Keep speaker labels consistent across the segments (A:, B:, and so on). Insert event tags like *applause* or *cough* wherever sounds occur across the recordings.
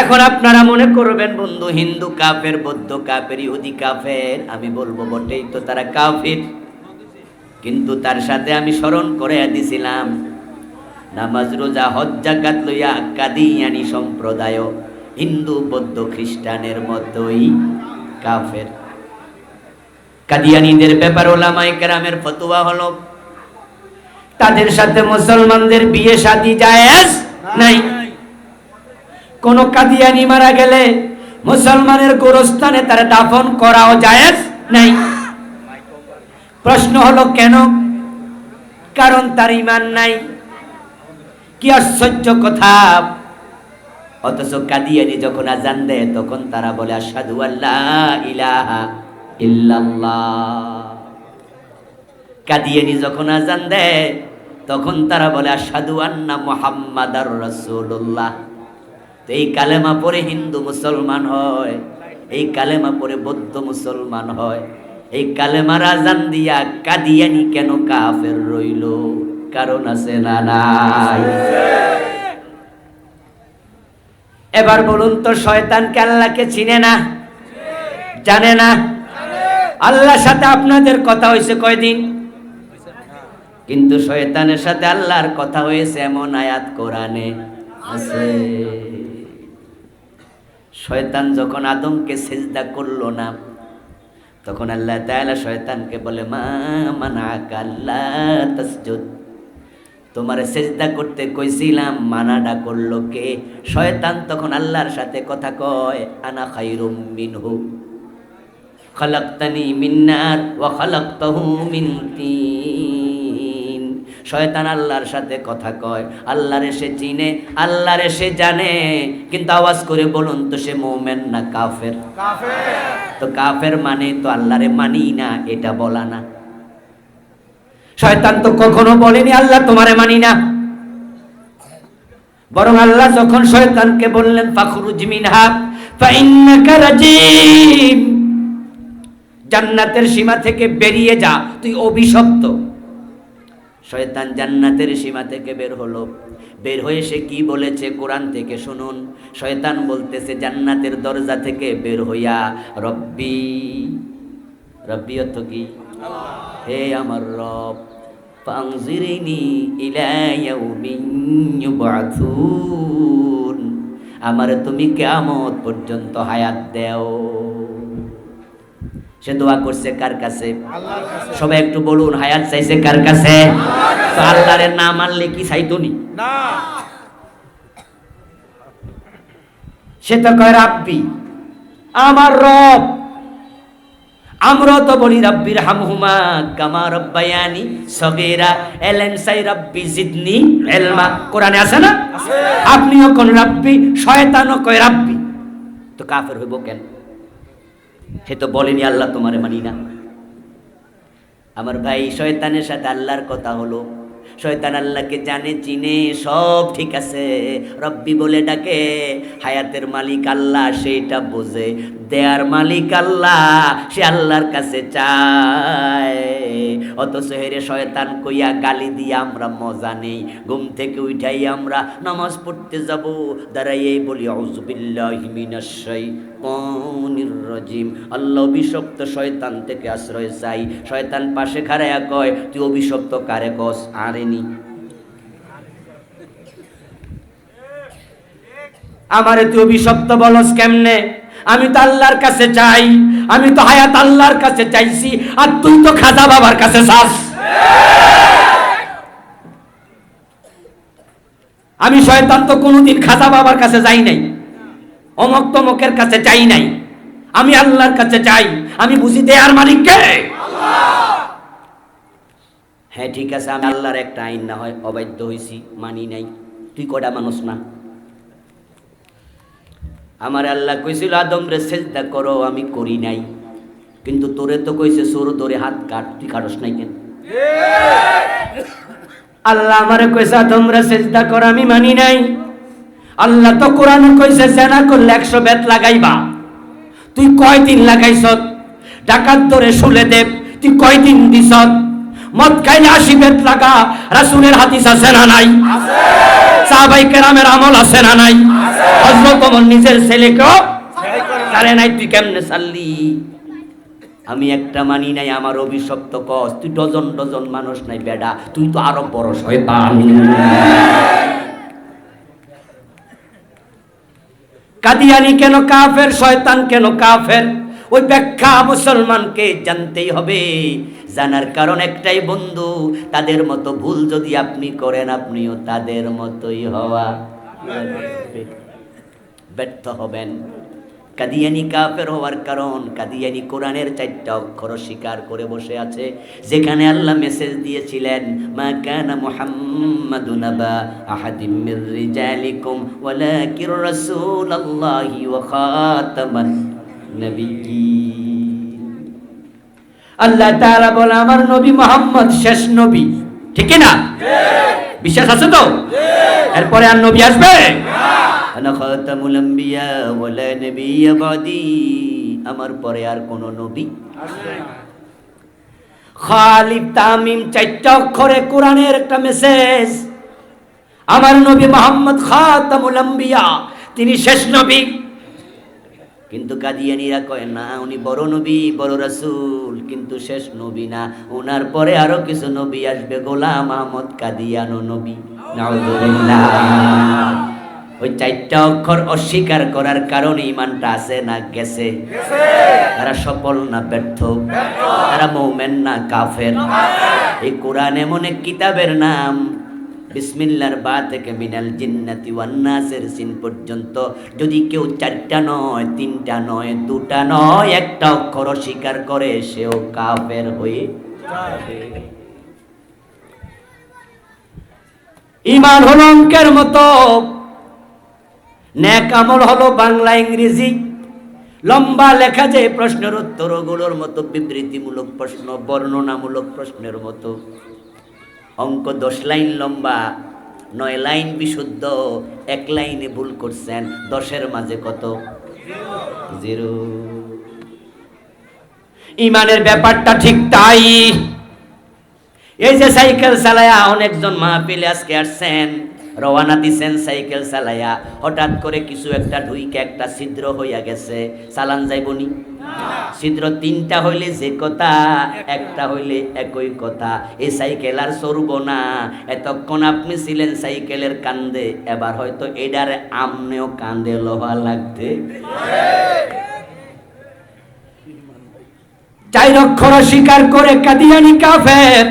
A: এখন আপনারা মনে করবেন বন্ধু হিন্দু কাফের বৌদ্ধ কাফের ইহুদি কাফের আমি বলব বটেই তো তারা কাফের। কিন্তু তার সাথে আমি স্মরণ করে দিছিলাম নামাজ রোজা হজ জাকাত লইয়া কাদিয়ানি সম্প্রদায় হিন্দু বৌদ্ধ খ্রিস্টানের মতোই কাফের। কাদিয়ানিদের ব্যাপার ওলামাই কেরামের ফতুয়া হলো তাদের সাথে মুসলমানদের বিয়ে শাদী জায়েজ নাই। কোন কাদিয়ানি মারা গেলে মুসলমানের গোরস্থানে তার দাফন করাও জায়েজ নাই। প্রশ্ন হলো কেন? কারণ তার ইমান নাই। কি আশ্চর্য কথা। অথচ কাদিয়ানি যখন আজান দেয়, তখন তারা বলে আসাদু আল্লাহ ইলাহা ইল্লাল্লাহ। কাদিয়ানি যখন আজান দেয়, তখন তারা বলে আসাদু আন্না মোহাম্মদার রসুল্লাহ তো এই কালেমা পরে হিন্দু মুসলমান হয়, এই কালেমা পরে বৌদ্ধ মুসলমান হয়, এই কালেমা রাজান দিয়া কাদিয়ানি কেন কাফের রইল? কারণ আছে না নাই। এবার বলুন তো, শয়তানকে আল্লাহকে চিনে না? জানে না? আল্লাহর সাথে আপনাদের কথা হয়েছে কয়দিন? কিন্তু শয়তানের সাথে আল্লাহর কথা হয়েছে এমন আয়াত কোরআনে আছে। শয়তান যখন আদমকে সেজদা করল না, তখন আল্লাহ তাআলা শয়তানকে বলে, মা আল্লাহ তাসজুদ। তোমার সেজদা করতে কইছিলাম মানাডা করল কে? শয়তান তখন আল্লাহর সাথে কথা কয়, আনা খাইরুম মিনহু, খালাক্তানি মিন্নার ওয়া খালাক্তাহু মিন তিন। শয়তান আল্লাহর সাথে কথা কয়। আল্লাহরে সে চিনে আল্লাহরে সে জানে। কিন্তু আওয়াজ করে বলুন তো সে মোমেন না কাফের? তো কাফের মানে তো আল্লাহরে মানি না এটা বলা না। শয়তান তো কখনো বলেনি আল্লাহ তোমারে মানি না। বরং আল্লাহ যখন শয়তানকে বললেন ফাখরুজ মিনহা ফাইন্নাকা রাজিম জান্নাতের সীমা থেকে বেরিয়ে যা তুই অভিশপ্ত। শয়তান জান্নাতের সীমা থেকে বের হলো। বের হয়ে সে কি বলেছে কোরআন থেকে শুনুন। শয়তান বলতেছে, জান্নাতের দরজা থেকে বের হইয়া রব্বি রব্বি অর্থ কি? হে আমার রব ইউবআথুন। আমার তুমি কিয়ামত পর্যন্ত হায়াত দেও। সে দোয়া করছে কার কাছে? সবাই একটু বলুন হায়াত চাইছে কার কাছে? তো আল্লাহরের না মানলে কি চাইতো নি? সে তো কয় রাব্বি আমার রব আমরা তো বলি রাব্বির হামহুমা কামা রব্বায়ানি সগীরা এলেন সাই রাব্বি জিদনি এলমা কোরআনে আছে না? আপনিও কোন রাব্বি শয়তানও কয় রাব্বি। তো কাফের হইব কেন? সে তো বলেনি, আল্লাহ তোমারে মানি না। আমার ভাই শয়তানের সাথে আল্লাহর কথা হলো। শয়তান আল্লাহকে জানে, চিনে, সব ঠিক আছে। রব্বি বলে ডাকে, হায়াতের মালিক আল্লাহ সেটা বোঝে। দেয়ার মালিক আল্লাহ, সে আল্লাহর কাছে চায়। অথচ হেরে শয়তান কইয়া গালি দিয়ে আমরা মজা নেই। ঘুম থেকে উঠাই আমরা নামাজ পড়তে যাব। দাঁড়াই বলি রাজিম। আল্লাহ অভিশপ্ত শয়তান থেকে আশ্রয় চাই। শয়তান পাশে খাড়ায়া কয়, তুই অভিশপ্ত কারে কস? আরেনি আমারে তুই অভিশপ্ত বলস কেমনে? আমি তো আল্লাহর কাছে চাই, আমি তো হায়াত আল্লাহর কাছে চাইছি, আর তুই তো খাজা বাবার কাছে চাস। আমি শয়তান তো কোনোদিন খাজা বাবার কাছে যাই নাই, অমক তমকের কাছে চাই নাই। আমি আল্লাহর কাছে চাই, আমি বুঝি দেয়ার মালিক কে? হ্যাঁ ঠিক আছে, আমি আল্লাহর একটা আইন না হয় অবাধ্য হইছি, মানি নাই। তুই কটা মানুষ না? আমার আল্লাহ কইছিল আদম রে সেজদা করো আমি করি নাই। কিন্তু তোরে তো কইছে সরু ধরে হাত কাট তুই কাটস নাই কেন? *laughs* আল্লাহ আমারে কইছে আদম রে সেজদা কর আমি মানি নাই। আল্লাহ তো কোরআনে কইছে জেনা করলে একশো বেত লাগাইবা। তুই কয়দিন লাগাইছ ডাকাত ধরে শুলে দেব তুই কয়দিন দিছ মদ খাইলে আশি বেত লাগা রাসুলের হাদিস আছে না নাই? সাহাবাই কেরামের আমল আছে না নাই? হজরত ওমর নিজের ছেলেকেও তারে নাই তুই কেমনে চাললি? আমি একটা মানি নাই আমার অভিশপ্ত কস। তুই ডজন ডজন মানুষ নাই বেডা। তুই তো আরও বড় শয়তান। কাদিয়ানি কেন কাফের শয়তান কেন কাফের? ওই ব্যাখ্যা মুসলমানকে জানতেই হবে। জানার কারণ একটাই বন্ধু তাদের মতো ভুল যদি আপনি করেন আপনিও তাদের মতোই হওয়া। ব্যর্থ হবেন কাদিয়ানি কাফের হওয়ার কারণ কাদিয়ানি কোরআনের চারটা অক্ষর স্বীকার করে বসে আছে। যেখানে আল্লাহ মেসেজ দিয়েছিলেন মা কানা মুহাম্মাদুন আবা আহাদিম মির রিজালিকুম ওয়ালাকির রাসূলুল্লাহি ওয়া খাতামান নবিয়্যিন। আল্লাহ তাআলা বলে আমার নবী মুহাম্মদ শেষ নবী। ঠিক না? বিশ্বাস আছে তো? এরপরে আর নবী আসবে? আনা খাতামুল আম্বিয়া ওয়ালা নবিয়্যা বাদি, আমার পরে আর কোন নবী খালিদ তামিম চারটা অক্ষরে কোরআনের একটা মেসেজ আমার নবী মোহাম্মদ খাতামুল আম্বিয়া, তিনি শেষ নবী। কিন্তু কাদিয়ানিরা কয়, না, উনি বড় নবী, বড় রাসূল, কিন্তু শেষ নবী না। ওনার পরে আরও কিছু নবী আসবে, গোলাম আহমদ কাদিয়ানো নবী। নাউজুবিল্লাহ। ওই চারটা অক্ষর অস্বীকার করার কারণে ইমানটা আছে না গেছে? তারা সফল না ব্যর্থ? তারা মৌমেন না কাফের? এই কোরআন এমন এক কিতাবের নাম বিসমিল্লার বা থেকে মিনাল জিন্নাতি ওয়ান নাসের সিন পর্যন্ত। যদি কেউ চারটা নয় তিনটা নয় দুটা নয় একটা অক্ষর অস্বীকার করে সেও কাফের হয়ে ইমান হলো অঙ্কের মতো। ন্যাক আমল হলো বাংলা ইংরেজি। লম্বা লেখা যে প্রশ্নের উত্তরগুলোর মতো বিবৃতিমূলক প্রশ্ন, বর্ণনামূলক প্রশ্নের মতো। অঙ্ক দশ লাইন লম্বা, নয় লাইন বিশুদ্ধ, এক লাইনে ভুল করছেন, দশের মাঝে কত? জিরো। ইমানের ব্যাপারটা ঠিক তাই। এই যে সাইকেল চালায়া অনেকজন মাহফিলে আজকে আসছেন রওয়ানা দিছেন সাইকেল চালায়া। হঠাৎ করে কিছু একটা ঢুইকে একটা ছিদ্র হইয়া গেছে। চালান যাইবনি ছিদ্র তিনটা হইলে যে কথা, একটা হইলে একই কথা। এই সাইকেল আর চড়ব না। এতক্ষণ আপনি ছিলেন সাইকেলের কান্দে। এবার হয়তো এডার আমনেও কান্দে, লোহা লাগতে। চাই অক্ষর স্বীকার করে কাদিয়ানি কাফের।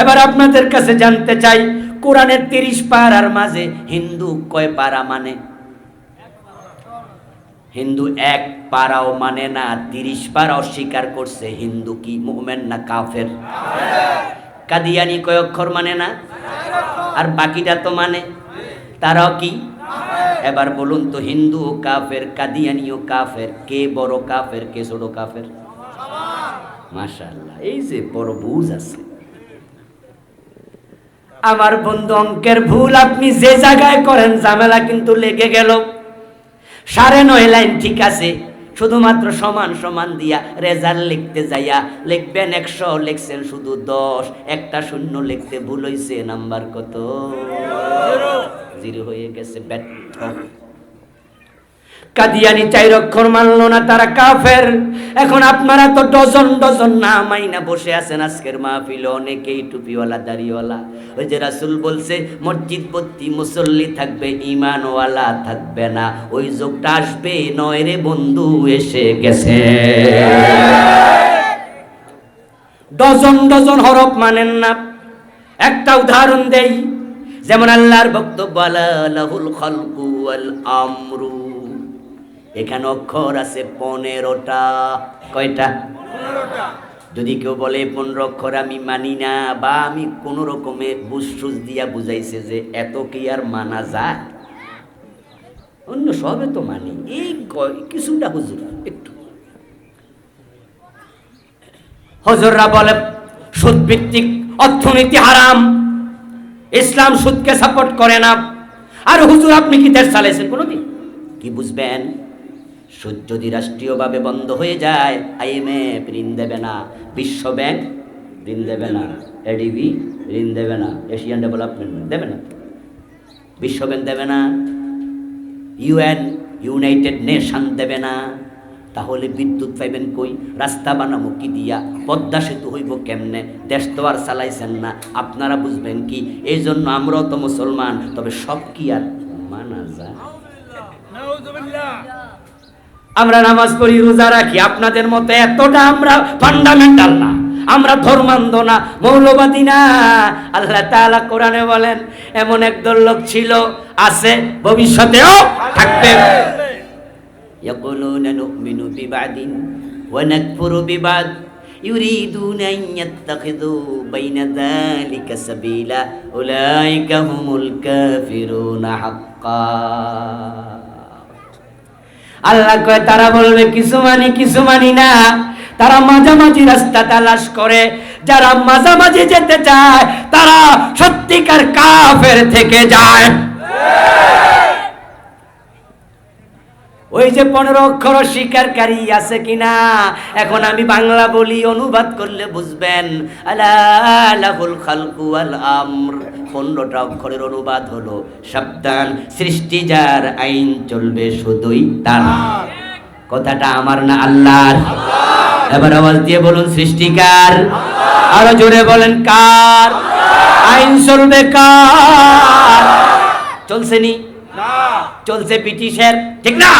A: এবার আপনাদের কাছে জানতে চাই কোরআনের তিরিশ পাড়ার মাঝে হিন্দু কয় পাড়া মানে? হিন্দু এক পাড়াও মানে না, তিরিশ পাড়া অস্বীকার করছে হিন্দু কি মুভমেন্ট না কাফের? কাদিয়ানি কয় অক্ষর মানে না? আর বাকিটা তো মানে। তারাও কি? এবার বলুন তো হিন্দু ও কাফের কাদিয়ানিও কাফের, কে বড় কাফের, কে ছোট কাফের? মাশাআল্লাহ, এই যে বড় বুঝ আছে। আমার বন্ধু অঙ্কের ভুল আপনি যে জায়গায় করেন ঝামেলা কিন্তু লেগে গেল। সাড়ে নয় লাইন ঠিক আছে শুধুমাত্র সমান সমান দিয়া রেজাল লিখতে যাইয়া লিখবেন একশো লিখছেন শুধু দশ একটা শূন্য লিখতে ভুল হয়েছে নাম্বার কত? জিরো হয়ে গেছে ব্যর্থ। কাদিয়ানি চাই অক্ষর মানলো না তারা কাফের। এখন আপনারা তো ডজন ডজন না মাইনা বসে আছেন আজকের মাহফিল, অনেকেই টুপিওয়ালা, দাড়িওয়ালা। ওই যে রাসুল বলছে, মসজিদ ভর্তি মুসল্লি থাকবে ইমানওয়ালা থাকবে না। ওই যোগটা আসবে, নয় রে বন্ধু, এসে গেছে। ডজন ডজন হরফ মানেন না। একটা উদাহরণ দেই, যেমন আল্লাহর বক্তব্য, আলা লাহুল খালকু ওয়াল আমরু। এখানে অক্ষর আছে পনেরোটা। কয়টা? যদি কেউ বলে পনেরো অক্ষর আমি মানি না বা আমি কোনো রকমে বুসুস দিয়া বুঝাইছে যে এত কি আর মানা যায়? অন্য সবে তো মানি। এই কিছুটা হুজুর একটু। হজররা বলে সুদ ভিত্তিক অর্থনীতি হারাম। ইসলাম সুদকে সাপোর্ট করে না। আর হুজুর আপনি কি দেশ চালাইছেন কোনোদিন? কি বুঝবেন? সুদ যদি রাষ্ট্রীয়ভাবে বন্ধ হয়ে যায় আইএমএফ ঋণ দেবে না বিশ্ব ব্যাংক ঋণ দেবে না, এডিবি ঋণ দেবে না, এশিয়ান ডেভেলপমেন্ট ব্যাংক দেবে না বিশ্ব ব্যাংক দেবে না, ইউএন, ইউনাইটেড নেশন দেবে না, তাহলে বিদ্যুৎ পাইবেন কই? রাস্তা বানাবো কি দিয়া? পদ্মা সেতু হইব কেমনে? দেশ তো আর চালাইছেন না, আপনারা বুঝবেন কি? এই জন্য আমরাও তো মুসলমান, তবে সব কি আর মানা যায়? আমরা নামাজ পড়ি রোজা রাখি আপনাদের মতো এতটা আমরা ফান্ডামেন্টাল না আমরা ধর্মান্ধ না মৌলবাদী না আল্লাহ তাআলা কোরআনে বলেন এমন একদল লোক ছিল আছে ভবিষ্যতেও থাকবে يقولون نؤمن ببعض ونكفر ببعض يريدون أن يتخذوا بين ذلك سبيلا أولئك هم الكافرون حقا আল্লাহ কয়, তারা বলবে, কিছু মানি কিছু মানি না। তারা মাঝামাঝি রাস্তা তালাশ করে। যারা মাঝামাঝি যেতে চায়, তারা সত্যিকার কাফের থেকে যায়। ওই যে পনেরো অক্ষর স্বীকারকারী আছে কিনা? এখন আমি বাংলা বলি, অনুবাদ করলে বুঝবেন। পনেরোটা অক্ষরের অনুবাদ হলো সাবধান, সৃষ্টি যার আইন চলবে শুধুই তার। কথাটা আমার না আল্লাহর? এবার আওয়াজ দিয়ে বলুন সৃষ্টিকার আরও জোরে বলেন, কার? আইন চলবে কার? চলছে নি? চলছে পিটিশের ঠিক না?